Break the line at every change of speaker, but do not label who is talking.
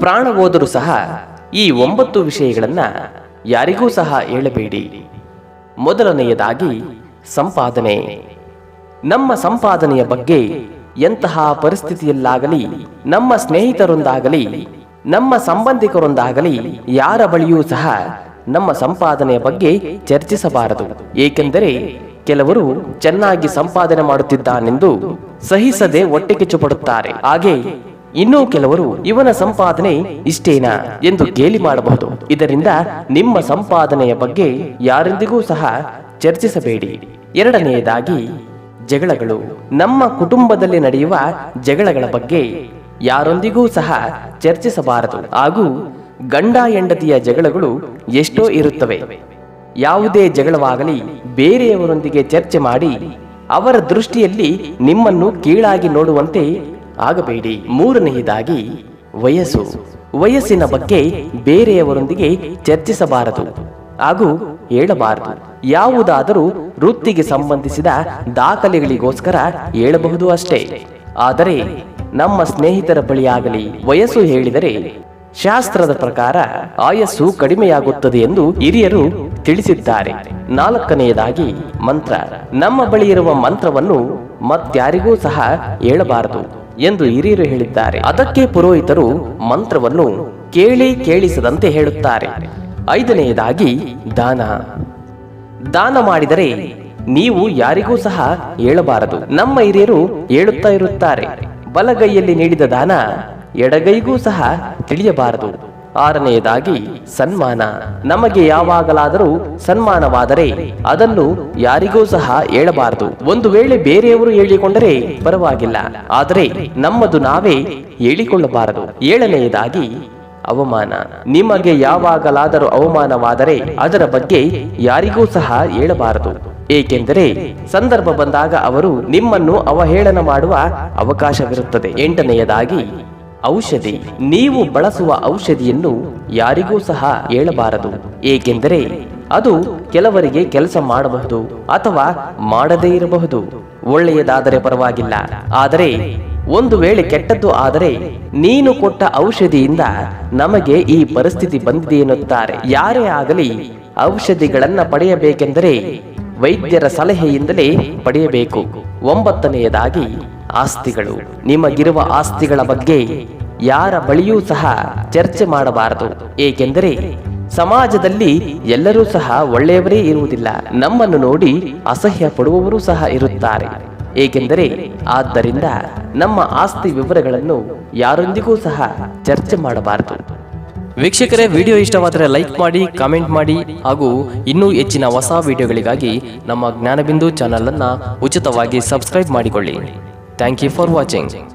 ಪ್ರಾಣ ಹೋದರೂ ಸಹ ಈ ಒಂಬತ್ತು ವಿಷಯಗಳನ್ನು ಯಾರಿಗೂ ಸಹ ಹೇಳಬೇಡಿ. ಮೊದಲನೆಯದಾಗಿ ಸಂಪಾದನೆ. ನಮ್ಮ ಸಂಪಾದನೆಯ ಬಗ್ಗೆ ಎಂತಹ ಪರಿಸ್ಥಿತಿಯಲ್ಲಾಗಲಿ, ನಮ್ಮ ಸ್ನೇಹಿತರೊಂದಾಗಲಿ, ನಮ್ಮ ಸಂಬಂಧಿಕರೊಂದಾಗಲಿ ಯಾರ ಬಳಿಯೂ ಸಹ ನಮ್ಮ ಸಂಪಾದನೆಯ ಬಗ್ಗೆ ಚರ್ಚಿಸಬಾರದು. ಏಕೆಂದರೆ ಕೆಲವರು ಚೆನ್ನಾಗಿ ಸಂಪಾದನೆ ಮಾಡುತ್ತಿದ್ದಾನೆಂದು ಸಹಿಸದೆ ಹೊಟ್ಟೆಕಿಚ್ಚು ಪಡುತ್ತಾರೆ ಹಾಗೆ ಇನ್ನೂ ಕೆಲವರು ಇವನ ಸಂಪಾದನೆ ಇಷ್ಟೇನಾ ಎಂದು ಗೇಲಿ ಮಾಡಬಹುದು. ಇದರಿಂದ ನಿಮ್ಮ ಸಂಪಾದನೆಯ ಬಗ್ಗೆ ಯಾರೊಂದಿಗೂ ಸಹ ಚರ್ಚಿಸಬೇಡಿ. ಎರಡನೆಯದಾಗಿ, ಜಗಳಗಳು. ನಮ್ಮ ಕುಟುಂಬದಲ್ಲಿ ನಡೆಯುವ ಜಗಳಗಳ ಬಗ್ಗೆ ಯಾರೊಂದಿಗೂ ಸಹ ಚರ್ಚಿಸಬಾರದು. ಹಾಗೂ ಗಂಡ ಹೆಂಡತಿಯ ಜಗಳಗಳು ಎಷ್ಟೋ ಇರುತ್ತವೆ. ಯಾವುದೇ ಜಗಳವಾಗಲಿ ಬೇರೆಯವರೊಂದಿಗೆ ಚರ್ಚೆ ಮಾಡಿ ಅವರ ದೃಷ್ಟಿಯಲ್ಲಿ ನಿಮ್ಮನ್ನು ಕೀಳಾಗಿ ನೋಡುವಂತೆ ಆಗಬೇಡಿ. ಮೂರನೆಯದಾಗಿ ವಯಸ್ಸು. ವಯಸ್ಸಿನ ಬಗ್ಗೆ ಬೇರೆಯವರೊಂದಿಗೆ ಚರ್ಚಿಸಬಾರದು ಹಾಗೂ ಹೇಳಬಾರದು. ಯಾವುದಾದರೂ ವೃತ್ತಿಗೆ ಸಂಬಂಧಿಸಿದ ದಾಖಲೆಗಳಿಗೋಸ್ಕರ ಹೇಳಬಹುದು ಅಷ್ಟೇ. ಆದರೆ ನಮ್ಮ ಸ್ನೇಹಿತರ ಬಳಿಯಾಗಲಿ ವಯಸ್ಸು ಹೇಳಿದರೆ ಶಾಸ್ತ್ರದ ಪ್ರಕಾರ ಆಯಸ್ಸು ಕಡಿಮೆಯಾಗುತ್ತದೆ ಎಂದು ಹಿರಿಯರು ತಿಳಿಸಿದ್ದಾರೆ. ನಾಲ್ಕನೆಯದಾಗಿ ಮಂತ್ರ. ನಮ್ಮ ಬಳಿ ಇರುವ ಮಂತ್ರವನ್ನು ಮತ್ಯಾರಿಗೂ ಸಹ ಹೇಳಬಾರದು. ಎಂದು ಹಿರಿಯರು ಹೇಳಿದ್ದಾರೆ. ಅದಕ್ಕೆ ಪುರೋಹಿತರು ಮಂತ್ರವನ್ನು ಕೇಳಿ ಕೇಳಿಸದಂತೆ ಹೇಳುತ್ತಾರೆ. ಐದನೆಯದಾಗಿ ದಾನ. ದಾನ ಮಾಡಿದರೆ ನೀವು ಯಾರಿಗೂ ಸಹ ಹೇಳಬಾರದು. ನಮ್ಮ ಹಿರಿಯರು ಹೇಳುತ್ತಾ ಇರುತ್ತಾರೆ. ಬಲಗೈಯಲ್ಲಿ ನೀಡಿದ ದಾನ ಎಡಗೈಗೂ ಸಹ ತಿಳಿಯಬಾರದು. ಆರನೆಯದಾಗಿ ಸನ್ಮಾನ. ನಮಗೆ ಯಾವಾಗಲಾದರೂ ಸನ್ಮಾನವಾದರೆ ಅದನ್ನು ಯಾರಿಗೂ ಸಹ ಹೇಳಬಾರದು. ಒಂದು ವೇಳೆ ಬೇರೆಯವರು ಹೇಳಿಕೊಂಡರೆ ಪರವಾಗಿಲ್ಲ. ಆದರೆ ನಮ್ಮದು ನಾವೇ ಹೇಳಿಕೊಳ್ಳಬಾರದು. ಏಳನೆಯದಾಗಿ ಅವಮಾನ. ನಿಮಗೆ ಯಾವಾಗಲಾದರೂ ಅವಮಾನವಾದರೆ ಅದರ ಬಗ್ಗೆ ಯಾರಿಗೂ ಸಹ ಹೇಳಬಾರದು. ಏಕೆಂದರೆ ಸಂದರ್ಭ ಬಂದಾಗ ಅವರು ನಿಮ್ಮನ್ನು ಅವಹೇಳನ ಮಾಡುವ ಅವಕಾಶವಿರುತ್ತದೆ. ಎಂಟನೆಯದಾಗಿ ಔಷಧಿ, ನೀವು ಬಳಸುವ ಔಷಧಿಯನ್ನು ಯಾರಿಗೂ ಸಹ ಹೇಳಬಾರದು. ಏಕೆಂದರೆ ಅದು ಕೆಲವರಿಗೆ ಕೆಲಸ ಮಾಡಬಹುದು ಅಥವಾ ಮಾಡದೇ ಇರಬಹುದು. ಒಳ್ಳೆಯದಾದರೆ ಪರವಾಗಿಲ್ಲ. ಆದರೆ ಒಂದು ವೇಳೆ ಕೆಟ್ಟದ್ದು ಆದರೆ ನೀನು ಕೊಟ್ಟ ಔಷಧಿಯಿಂದ ನಮಗೆ ಈ ಪರಿಸ್ಥಿತಿ ಬಂದಿದೆ ಎನ್ನುತ್ತಾರೆ. ಯಾರೇ ಆಗಲಿ ಔಷಧಿಗಳನ್ನ ಪಡೆಯಬೇಕೆಂದರೆ ವೈದ್ಯರ ಸಲಹೆಯಿಂದಲೇ ಪಡೆಯಬೇಕು. ಒಂಬತ್ತನೆಯದಾಗಿ ಆಸ್ತಿಗಳು. ನಿಮಗಿರುವ ಆಸ್ತಿಗಳ ಬಗ್ಗೆ ಯಾರ ಬಳಿಯೂ ಸಹ ಚರ್ಚೆ ಮಾಡಬಾರದು. ಏಕೆಂದರೆ ಸಮಾಜದಲ್ಲಿ ಎಲ್ಲರೂ ಸಹ ಒಳ್ಳೆಯವರೇ ಇರುವುದಿಲ್ಲ. ನಮ್ಮನ್ನು ನೋಡಿ ಅಸಹ್ಯ ಪಡುವವರು ಸಹ ಇರುತ್ತಾರೆ. ಏಕೆಂದರೆ ಆದ್ದರಿಂದ ನಮ್ಮ ಆಸ್ತಿ ವಿವರಗಳನ್ನು ಯಾರೊಂದಿಗೂ ಸಹ ಚರ್ಚೆ ಮಾಡಬಾರದು. ವೀಕ್ಷಕರೇ, ವಿಡಿಯೋ ಇಷ್ಟವಾದರೆ ಲೈಕ್ ಮಾಡಿ ಕಾಮೆಂಟ್ ಮಾಡಿ ಹಾಗೂ ಇನ್ನೂ ಹೆಚ್ಚಿನ ಹೊಸ ವಿಡಿಯೋಗಳಿಗಾಗಿ ನಮ್ಮ ಜ್ಞಾನಬಿಂದು ಚಾನಲ್ ಅನ್ನ ಉಚಿತವಾಗಿ ಸಬ್ಸ್ಕ್ರೈಬ್ ಮಾಡಿಕೊಳ್ಳಿ. Thank you for watching